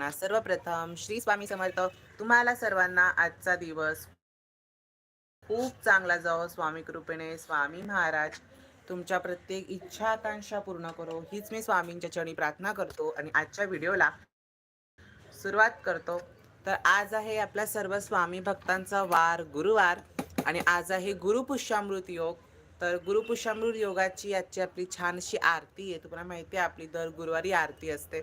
सर्वांना सर्वप्रथम श्री स्वामी समर्थ. तुम्हाला सर्वांना आजचा दिवस खूप चांगला जावं. स्वामी कृपेने स्वामी महाराज तुमच्या प्रत्येक इच्छा आकांक्षा पूर्ण करो. हीच मी स्वामींच्या चरणी प्रार्थना करतो आणि आजच्या व्हिडिओला सुरुवात करतो. तर आज आहे आपल्या सर्व स्वामी भक्तांचा वार गुरुवार आणि आज आहे गुरुपुष्यामृत योग. तर गुरुपुष्यामृत योगाची आजची आपली छानशी आरती आहे. तुम्हाला माहिती आहे आपली दर गुरुवारी आरती असते.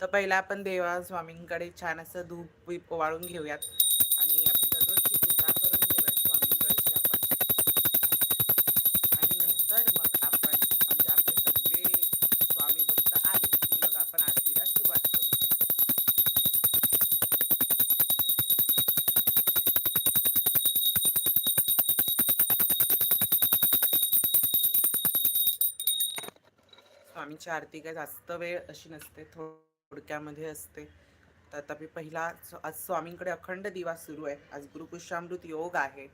तर पहिला आपण देवा स्वामींकडे छान असं धूप बीप वाळून घेऊयात. आणि आपली दररोजची पूजा करून घेऊयात स्वामींकडची आपण. आणि नंतर मग आपण म्हणजे आपले सगळे स्वामी भक्त आले की मग आपण आरतीला सुरुवात करू. स्वामीची आरती काय जास्त वेळ अशी नसते थोडक्यामध्ये असते. तर मी पहिला आज स्वामींकडे अखंड दिवा सुरू आहे. आज गुरुपुष्यामृत योग आहे.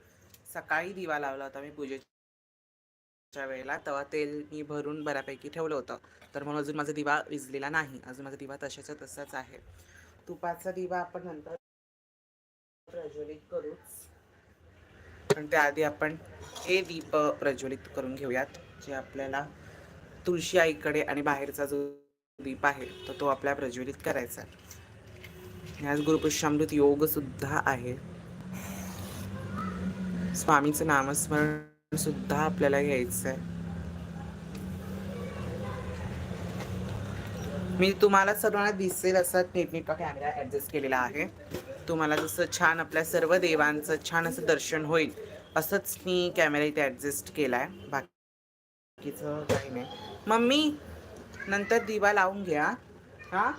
सकाळी दिवा लावला होता मी पूजेच्या वेळेला. तेव्हा तेल मी भरून बऱ्यापैकी ठेवलं होतं. तर म्हणून अजून माझा दिवा विजलेला नाही. अजून माझा दिवा तशाचा तसाच आहे. तुपाचा दिवा आपण नंतर प्रज्वलित करूच पण त्याआधी आपण हे दीप प्रज्वलित करून घेऊयात. जे आपल्याला तुळशी आईकडे आणि बाहेरचा जो दीप आहे तर तो आपल्या प्रज्वलित करायचा आहे. गुरुपुष्यामृत योग सुद्धा आहे. स्वामीचं नामस्मरण सुद्धा आपल्याला घ्यायचं आहे. मी तुम्हाला सर्वांना दिसेल असा नीटनेटका कॅमेरा ॲडजस्ट केलेला आहे. तुम्हाला जसं छान आपल्या सर्व देवांचं छान असं दर्शन होईल असंच मी कॅमेरा इथे ॲडजस्ट केला आहे बाकीचं काही नाही. मम्मी नंतर दिवा लावून घ्या. हा?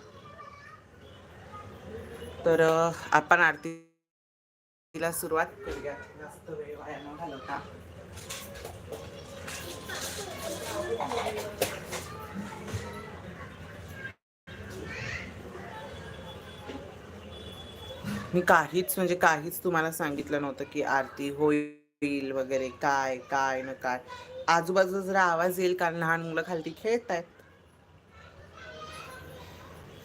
तर आपण आरतीला सुरुवात करूया. जास्त वेळ वाया न घालवता. मी काहीच म्हणजे काहीच तुम्हाला सांगितलं नव्हतं की आरती होईल वगैरे काय काय न काय. आजूबाजूला जरा आवाज येईल कारण लहान मुलं खालती खेळत आहेत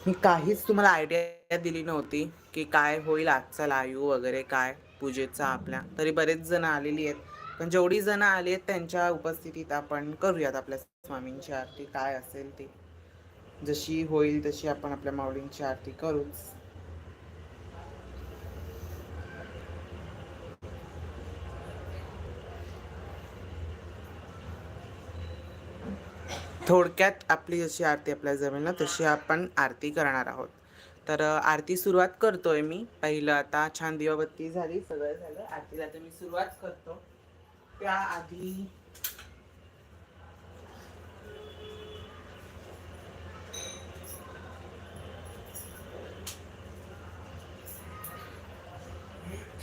मी काहीच तुम्हाला आयडिया दिली नव्हती की काय होईल आजचा लाईव्ह वगैरे काय पूजेचा आपल्या. तरी बरेच जण आलेली आहेत. पण जेवढी जण आली आहेत त्यांच्या उपस्थितीत आपण करूयात आपल्या स्वामींची आरती काय असेल ती. जशी होईल तशी आपण आपल्या माऊलींची आरती करूच. थोडक्यात आपली जशी आरती आपल्या जमेल ना तशी आपण आरती करणार आहोत. तर आरती सुरुवात करतोय मी. पहिलं आता छान दिवाबत्ती झाली सगळं झालं. आरतीला तर मी सुरुवात करतो. त्याआधी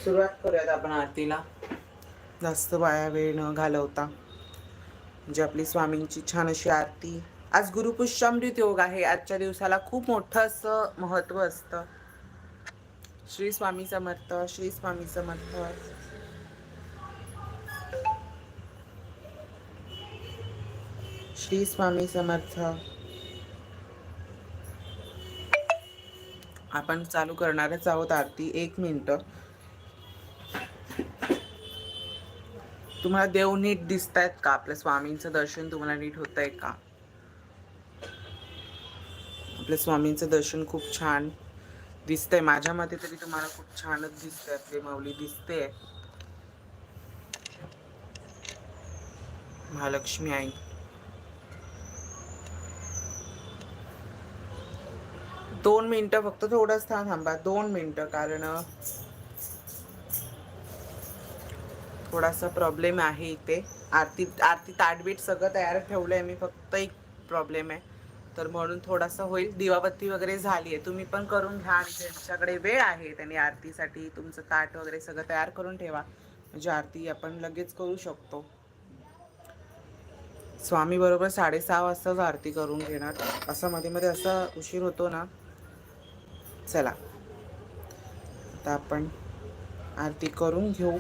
सुरुवात करूयात आपण आरतीला. जास्त वाया वेळ न घालवता. म्हणजे आपली स्वामींची छान अशी आरती आज गुरुपुष्यामृत योग आहे. आजच्या दिवसाला खूप मोठं असं महत्त्व असतं. श्री स्वामी समर्थ श्री स्वामी समर्थ. श्री स्वामी समर्थ. आपण चालू करणारच आहोत आरती. एक मिनिट. तुम्हाला देव नीट दिसतायत का? आपल्या स्वामींचं दर्शन तुम्हाला नीट होत आहे का? आपल्या स्वामींचं दर्शन खूप छान दिसतंय. माझ्या मते तरी तुम्हाला खूप छानच दिसतंय आपली माऊली दिसते महालक्ष्मी आई. दोन मिनिटं फक्त थोडंच था- थांबा. दोन मिनिटं कारण थोडासा प्रॉब्लेम आहे इथे. आरती आरती ताटबीट सगळं तयार ठेवलंय. मी फक्त एक प्रॉब्लेम आहे. तर म्हणून थोडासा होईल. दिवाबत्ती वगैरे झाली आहे तुम्ही पण करून घ्या आणि ज्यांच्याकडे वेळ आहे त्यांनी आरतीसाठी तुमचं ताट वगैरे सगळं तयार करून ठेवा. म्हणजे आरती आपण लगेच करू शकतो. स्वामी बरोबर साडेसहा वाजताच आरती करून घेणार. असं मध्ये मध्ये असा उशीर होतो ना. चला. आता आपण आरती करून घेऊ.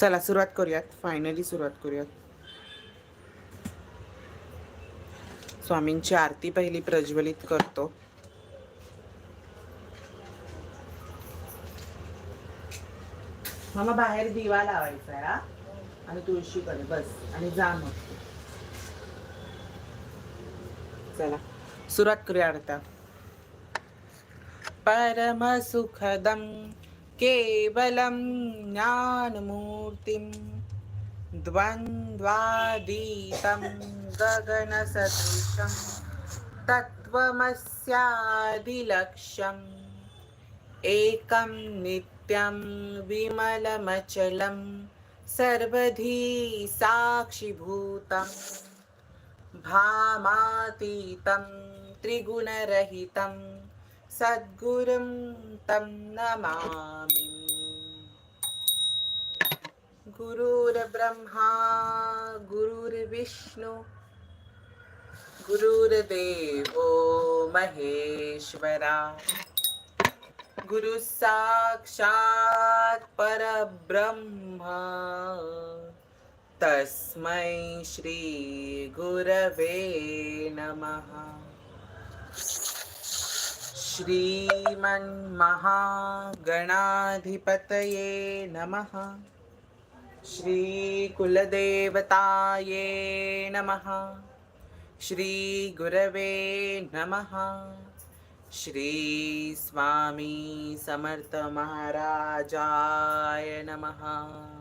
चला सुरुवात करूयात. फायनली सुरुवात करूयात. स्वामींची आरती पहिली प्रज्वलित करतो. मामा बाहेर दिवा लावायचा आहे आणि तुळशीकडे बस. आणि जा मग. चला सुरुवात करूया आता. परम सुखदम केवलं ज्ञानमूर्तिं द्वन्द्वादीतं गगनसदृशं तत्त्वमस्यादिलक्ष्यम् एकं नित्यं विमलमचलं सर्वधी साक्षिभूतं भामातीतं त्रिगुणरहितं सद्गुरुं तं नमामि। गुरुर्ब्रह्मा गुरुर्विष्णु गुरुर्देवो महेश्वरा। गुरु साक्षात् परब्रह्मा। तस्मै श्री गुरवे नमः। श्रीमन्महागणाधिपतये नमः। श्रीकुलदेवताये नमः। श्रीगुरवे नमः। श्रीस्वामी समर्थमहाराजाय नमः।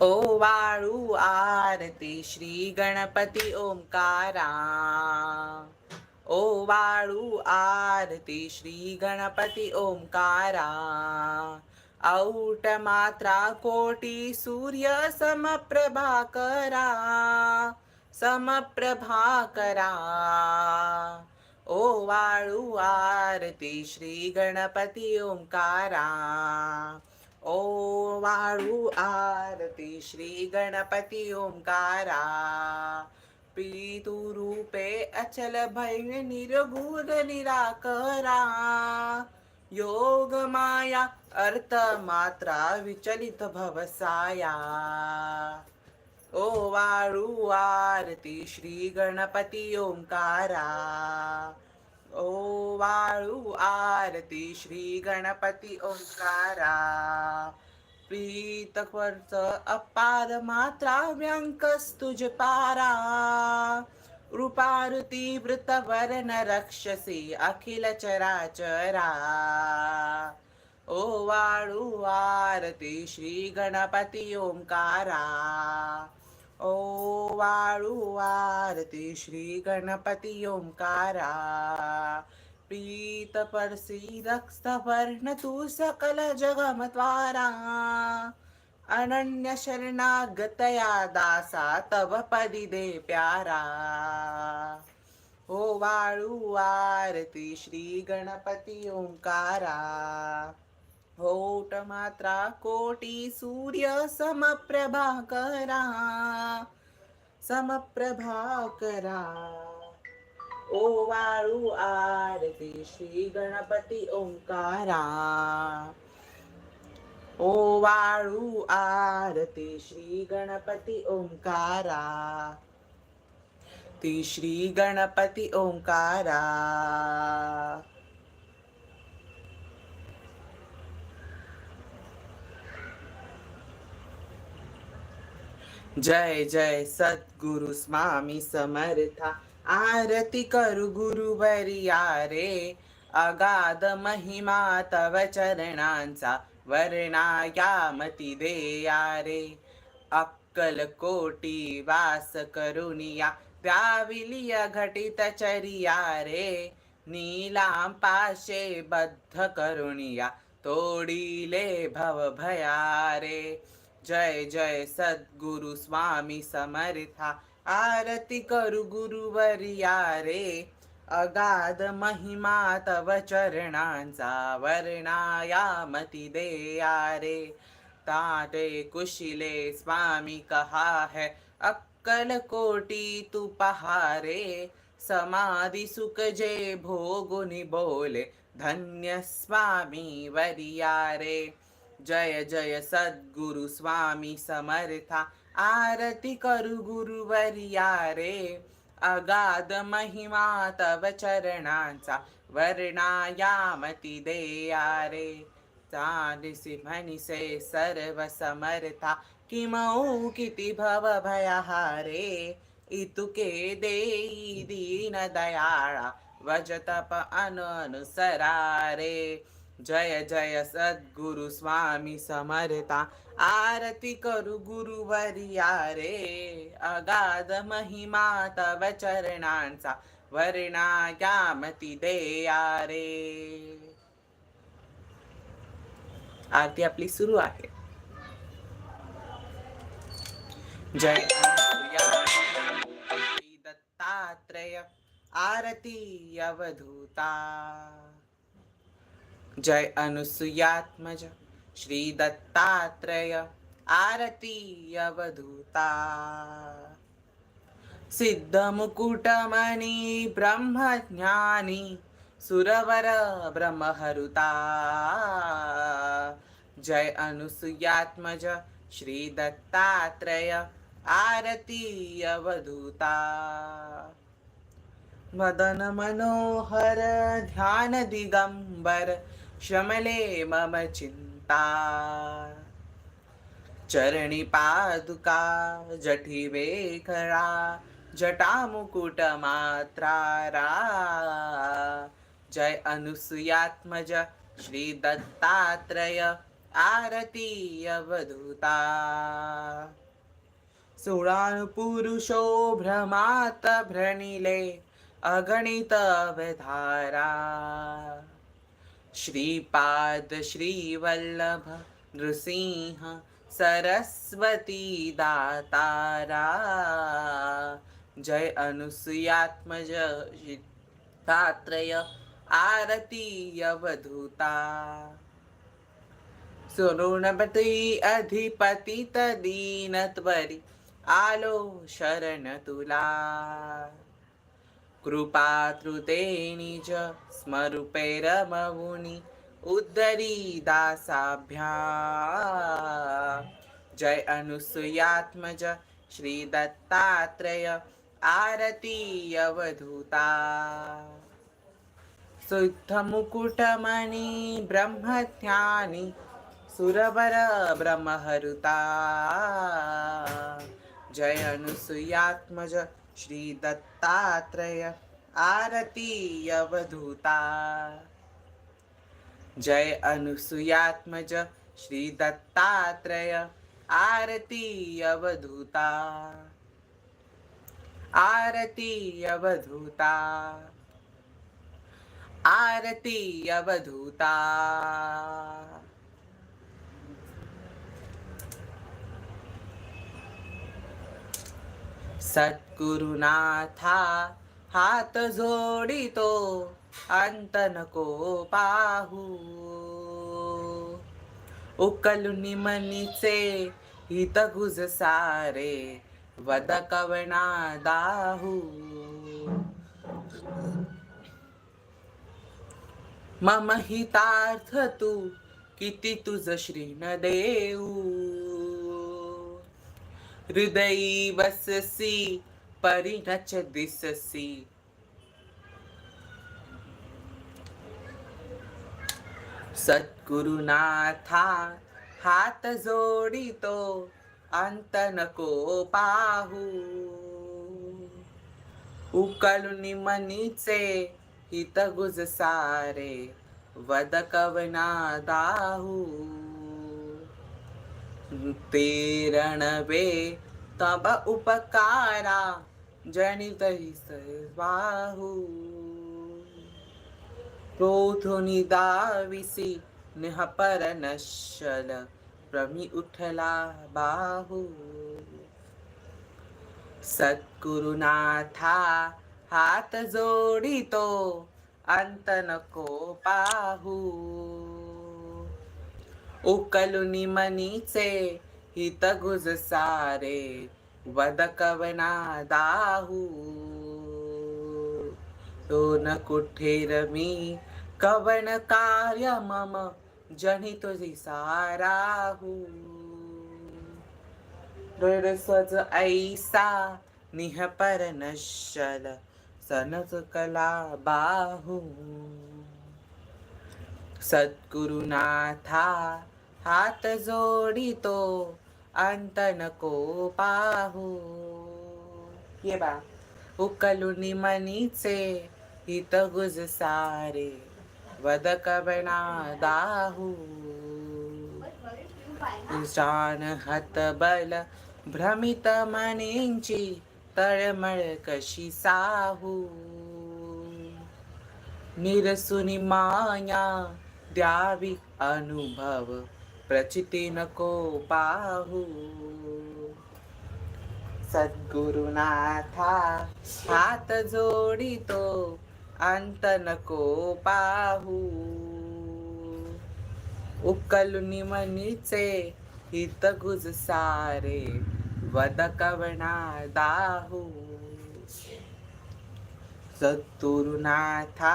ओ वाळू आरती श्री गणपती ओंकारा. ओ वाळू आरती श्री गणपती ओंकारा. औट मात्रा कोटी सूर्य समप्रभा करा. समप्रभा करा. ओ वाळू आरती श्री गणपती ओंकारा. ओ वाळू आरती श्री गणपती ओंकारा. रूपे अचल भय निरभूत निराकरा. योग माया अर्थ मात्रा विचलित भवसाया ओ वाळू आरती श्री गणपती ओंकारा. ओ वाळू आरती श्री गणपती ओंकारा. प्रीत खर्च अपार मात्रा व्यंकस तुझ पारा. रूपारुती वृत वर्ण रक्षसी अखिल चराचरा. ओ वाळू आरती श्री गणपती ओंकारा. ओ वाळू आरती श्री गणपती ओंकारा. प्रीत परसी रक्त वर्ण तू सकल जगमत्वारा अनन्य शरणागतया दासा तव पदी दे प्यारा. ओ वाळू आरती श्री गणपती ओंकारा. होट मात्रा कोटी सूर्य समप्रभाकरा समप्रभाकरा ओ वाळू आरती श्री गणपती ओंकारा। ओ वाळू आरती श्री गणपती ओंकारा। ती श्री गणपती ओंकारा। जय जय सद्गुरु स्वामी समर्था। आरती करू गुरुवरिया रे अगाध महिमा तव चरणांचा वर्णायामती देया रे अक्कल कोटी वास करुनिया व्याविलिय घटित चरिया रे। नीलाम पाशे बद्ध करुनिया तोडीले भव भया रे जय जय सद्गुरु स्वामी समर्था। आरती करू गुरुवरिया रे अगाध महिमा तव चरणांचा वर्णायामती देया रे ताटे कुशिले स्वामी कहा है अक्कल कोटी तू पहारे। समाधि सुख जे भोगुनि बोले धन्य स्वामी वरिया रे जय जय सद्गुरु स्वामी समर्था आरती करू गुरुवरिया रे. अगाध महिमा तव चरणांचा वर्णायामती देया रे. चालिसि म्हणिसे सर्व समर्था किमौ किती भव भयहारे. इतुके देई दीन दयाळा वजतप अनुसरारे जय जय सद्गुरु स्वामी समर्था। आरती करू गुरुवरिया रे। अगाध महिमा तव चरणांचा वर्णायामती देया रे। आरती आपली सुरू आहे। जय दत्तात्रय आरती अवधूता। जय अनुसूयात्मज श्री दत्तात्रय आरती अवधूता। सिद्ध मुकुटमणि ब्रह्मज्ञानी सुरवर ब्रह्महरुता। जय अनुसूयात्मज श्री दत्तात्रय आरती अवधूता। मदन मनोहर ध्यान दिगंबर शमले मम चिंता चरणी पादुका जठी वेखळा जटा मुकुट मात्रारा। जय अनुसुयात्मज श्री दत्तात्रय आरती अवधूता। सोळा पुरुषो भ्रमात भ्रणिले अगणित अवधारा। श्रीपाद श्रीवल्लभ नृसिंह सरस्वती दातारा जय अनुसुयात्मज तात्रय आरती यवधूता सुरुणपती अधिपती दीन त्वरी आलो शरण तुला। कृपातृतेनिज त्रुते स्मरूपे उद्धरी दासाभ्या। जय अनुसूयात्मज श्रीदत्तात्रय आरतीयवधूता शुद्धमुकुटमणि अवधूता शुद्ध मुकुटमणि सुरवर ब्रह्महरुता। जय अनुसूयात्मज श्री दत्तात्रय आरती अवधूता जय अनुसुयात्मज श्री दत्तात्रय आरती अवधूता आरती अवधूता आरती अवधूता सद्गुरुनाथा हात जोडितो अंत नको पाहू. उकलुनी मनीचे हित गुज सारे वद कवना दाहू. मम हितार्थ तू किती तुझ श्रीन देऊ. हृदयी वससी परिणच दिससी सद्गुरुनाथा हात जोडितो अंत नको पाहू उकलुनी मनीचे हित गुज सारे वद कवना दाहू तेरणवे तब उपकारा जनित बाहू प्रोथुनी दाविसी निहपर नशल प्रमी उठला बाहू। सद्गुरुनाथा हात जोडितो अंत नको पाहू। ఉక్కలుని మనీచే హితగుజ సారే వదకవనా దాహు తోన కుఠేరమి కవన కార్య మమ जणी तुझी साराहू स्वज ऐसा निह पर नश्चल सनच कला बाहू सद्गुरुनाथा हात जोडितो अंत नको पाहू. ये बा. उकलुनी मनीचे हित गुज सारे वद कबना दाहू जान हत बल भ्रमित मनींची तळमळ कशी साहू. निरसुनी माया द्यावी अनुभव प्रचिती नको पाहू सद्गुरुनाथा हात जोडितो अंत नको पाहू उकलुनी मनीचे हित गुज सारे वद कवणा दाहू. सद्गुरुनाथा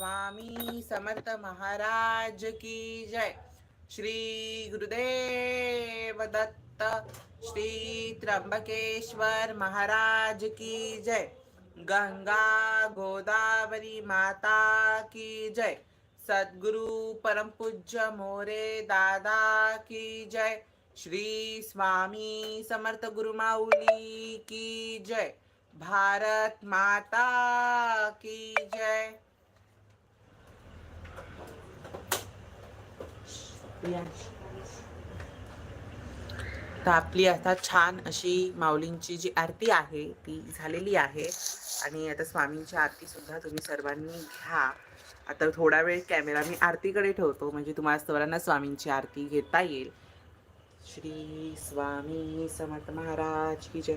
स्वामी समर्थ महाराज की जय। श्री गुरुदेव दत्त श्री त्र्यंबकेश्वर महाराज की जय। गंगा गोदावरी माता की जय। सद्गुरु परम पूज्य मोरे दादा की जय। श्री स्वामी समर्थ गुरुमाऊली की जय। भारत माता की जय। तर आपली आता छान अशी माऊलींची जी आरती आहे ती झालेली आहे. आणि आता स्वामींची आरती सुद्धा तुम्ही सर्वांनी घ्या. आता थोडा वेळ कॅमेरा मी आरतीकडे ठेवतो. म्हणजे तुम्हाला सर्वांना स्वामींची आरती घेता येईल. श्री स्वामी समर्थ महाराज की जय.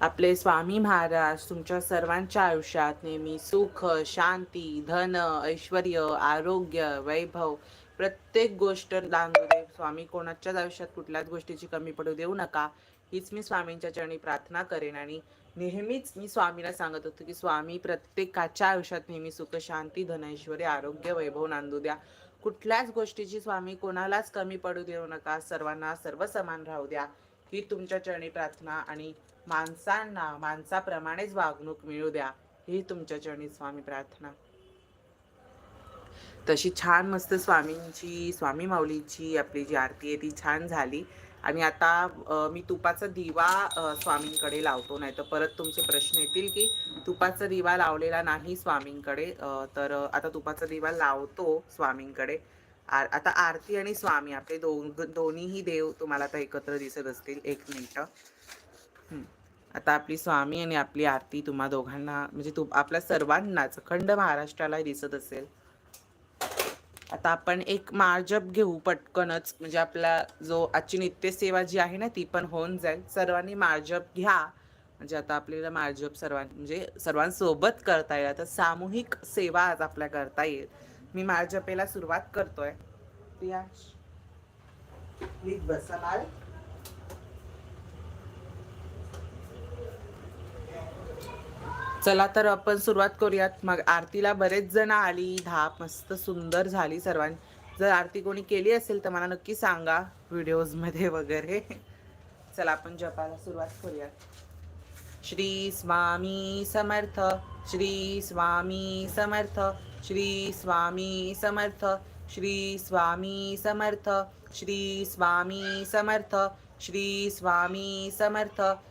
आपले स्वामी महाराज तुमच्या सर्वांच्या आयुष्यात नेहमी सुख शांती धन ऐश्वर आरोग्य वैभव प्रत्येक गोष्ट दान दे. स्वामी कोणाच्याच आयुष्यात कुठल्याच गोष्टीची कमी पडू देऊ नका. हीच मी स्वामींच्या चरणी प्रार्थना करेन आणि नेहमीच मी स्वामीला सांगत होतो की स्वामी प्रत्येकाच्या आयुष्यात नेहमी सुख शांती धनैश्वरी आरोग्य वैभव नांदू द्या. कुठल्याच गोष्टीची स्वामी कोणालाच कमी पडू देऊ नका. सर्वांना सर्व समान राहू द्या. ही तुमच्या चरणी प्रार्थना आणि माणसांना माणसाप्रमाणेच वागणूक मिळू द्या. ही तुमच्या चरणी स्वामी प्रार्थना. तशी छान मस्त स्वामींची स्वामी माऊलीची आपली जी आरती आहे ती छान झाली. आणि आता मी तुपाचा दिवा स्वामींकडे लावतो नाही तर परत तुमचे प्रश्न येतील की तुपाचा दिवा लावलेला नाही स्वामींकडे तर आता तुपाचा दिवा लावतो स्वामींकडे. आर आता आरती आणि स्वामी आपले दोन दोन्हीही देव तुम्हाला आता एकत्र दिसत असतील एक मिनटं. आता आपली स्वामी आणि आपली आरती तुम्हा दोघांना म्हणजे तू आपल्या सर्वांनाच अखंड महाराष्ट्राला दिसत असेल. आता आपण एक मार्जप घेऊ पटकनच. म्हणजे आपला जो आजची नित्यसेवा जी आहे ना ती पण होऊन जाईल. सर्वांनी मार्जप घ्या. म्हणजे आता आपल्याला मार्जप सर्वां म्हणजे सर्वांसोबत करता येईल. आता सामूहिक सेवा आज आपल्या करता येईल. मी मार्जपेला सुरुवात करतोय. प्रियांश. प्लीज बसा चला तर आपण सुरुवात करूयात. मग आरतीला बरेच जण आली. धाप मस्त सुंदर झाली सर्वांनी जर आरती कोणी केली असेल तर मला नक्की सांगा व्हिडिओजमध्ये वगैरे. चला आपण जपाला सुरुवात करूयात. श्री स्वामी समर्थ श्री स्वामी समर्थ श्री स्वामी समर्थ श्री स्वामी समर्थ श्री स्वामी समर्थ श्री स्वामी समर्थ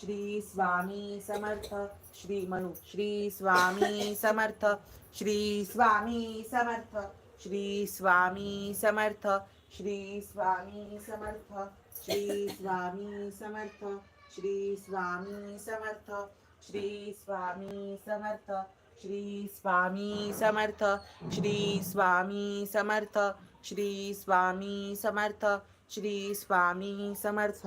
श्री स्वामी समर्थ श्री मनु श्री स्वामी समर्थ श्री स्वामी समर्थ श्री स्वामी समर्थ श्री स्वामी समर्थ श्री स्वामी समर्थ श्री स्वामी समर्थ श्री स्वामी समर्थ श्री स्वामी समर्थ श्री स्वामी समर्थ श्री स्वामी समर्थ श्री स्वामी समर्थ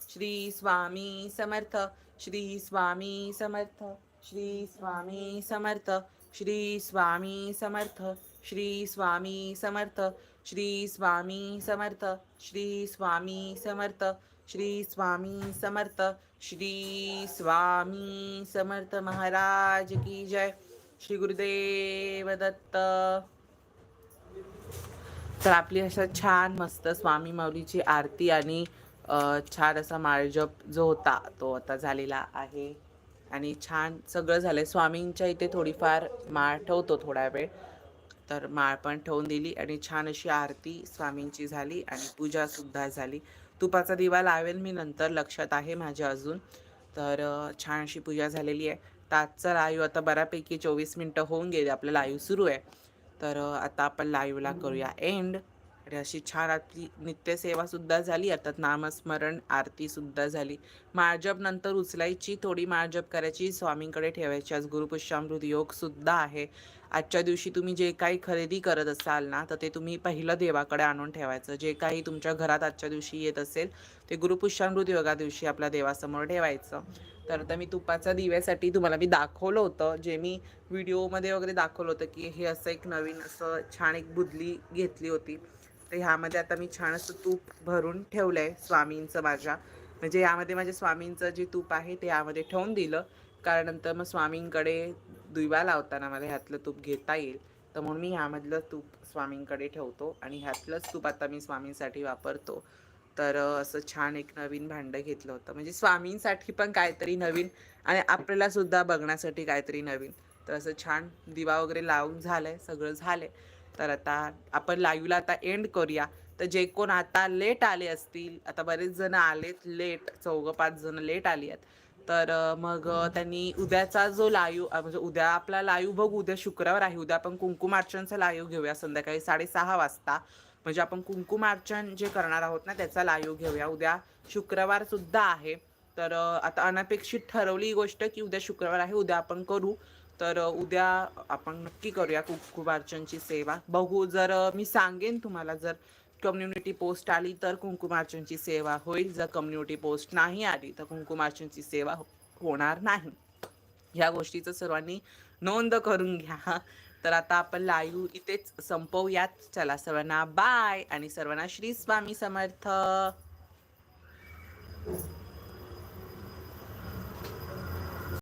श्री स्वामी समर्थ. श्री स्वामी समर्थ. श्री स्वामी समर्थ. श्री स्वामी समर्थ. श्री स्वामी समर्थ. श्री स्वामी समर्थ. श्री स्वामी समर्थ. श्री स्वामी समर्थ. श्री स्वामी समर्थ महाराज की जय. श्री गुरुदेव दत्त. तर आपली अशा छान मस्त स्वामी माऊलीची आरती आणि छान असा माळजप जो होता तो आता झालेला आहे. आणि छान सगळं झालंय. स्वामींच्या इथे थोडीफार माळ ठेवतो थोडा वेळ. तर माळ पण ठेवून दिली आणि छान अशी आरती स्वामींची झाली आणि पूजा सुद्धा झाली. तुपाचा दिवा लावेल मी नंतर लक्षात आहे माझ्या अजून. तर छान अशी पूजा झालेली आहे. तर आजचा लाईव्ह आता बऱ्यापैकी चोवीस मिनटं होऊन गेली. आपलं लाईव्ह सुरू आहे. तर आता आपण लाईव्हला करूया. एंड. आणि अशी छान आपली नित्यसेवा सुद्धा झाली. अर्थात नामस्मरण आरती सुद्धा झाली. माळजप नंतर उचलायची थोडी माळजप करायची स्वामींकडे ठेवायची. आज गुरुपुष्यामृत योग सुद्धा आहे. आजच्या दिवशी तुम्ही जे काही खरेदी करत असाल ना तर ते तुम्ही पहिलं देवाकडे आणून ठेवायचं. जे काही तुमच्या घरात आजच्या दिवशी येत असेल ते गुरुपुष्यामृत योगा दिवशी आपल्या देवासमोर ठेवायचं. तर आता मी तुपाच्या दिव्यासाठी तुम्हाला मी दाखवलं होतं जे मी व्हिडिओमध्ये वगैरे दाखवलं होतं की हे असं एक नवीन असं छान एक बुदली घेतली होती. तर ह्यामध्ये आता मी छान असं तूप भरून ठेवलं आहे स्वामींचं माझ्या. म्हणजे यामध्ये माझ्या स्वामींचं जे तूप आहे ते यामध्ये ठेवून दिलं. कारण नंतर मग स्वामींकडे दिवा लावताना मला ह्यातलं तूप घेता येईल. तर म्हणून मी ह्यामधलं तूप स्वामींकडे ठेवतो आणि ह्यातलंच तूप आता मी स्वामींसाठी वापरतो. तर असं छान एक नवीन भांडं घेतलं होतं. म्हणजे स्वामींसाठी पण काहीतरी नवीन आणि आपल्याला सुद्धा बघण्यासाठी काहीतरी नवीन. तर असं छान दिवा वगैरे लावून झालंय सगळं झालंय. तर आता आपण लाईव्हला आता एंड करूया. तर जे कोण आता लेट आले असतील आता बरेच जण आलेत लेट चौघं पाच जण लेट आली आहेत. तर मग त्यांनी उद्याचा जो लाईव्ह म्हणजे उद्या आपला लाईव्ह बघू उद्या शुक्रवार आहे उद्या आपण कुंकुमार्चनचा लाईव्ह घेऊया संध्याकाळी साडेसहा वाजता. म्हणजे आपण कुंकुमार्चन जे करणार आहोत ना त्याचा लाईव्ह घेऊया. उद्या शुक्रवार सुद्धा आहे. तर आता अनपेक्षित ठरवली ही गोष्ट की उद्या शुक्रवार आहे उद्या आपण करू. तर उद्या आपण नक्की करूया कुंकुमार्चनची सेवा. बघू जर मी सांगेन तुम्हाला जर कम्युनिटी पोस्ट आली तर कुंकुमार्चनची सेवा होईल. जर कम्युनिटी पोस्ट नाही आली तर कुंकुमार्चनची सेवा हो-, होणार नाही. ह्या गोष्टीचं सर्वांनी नोंद करून घ्या. तर आता आपण लाईव्ह इथेच संपवूयात. चला सर्वांना बाय आणि सर्वांना श्री स्वामी समर्थ.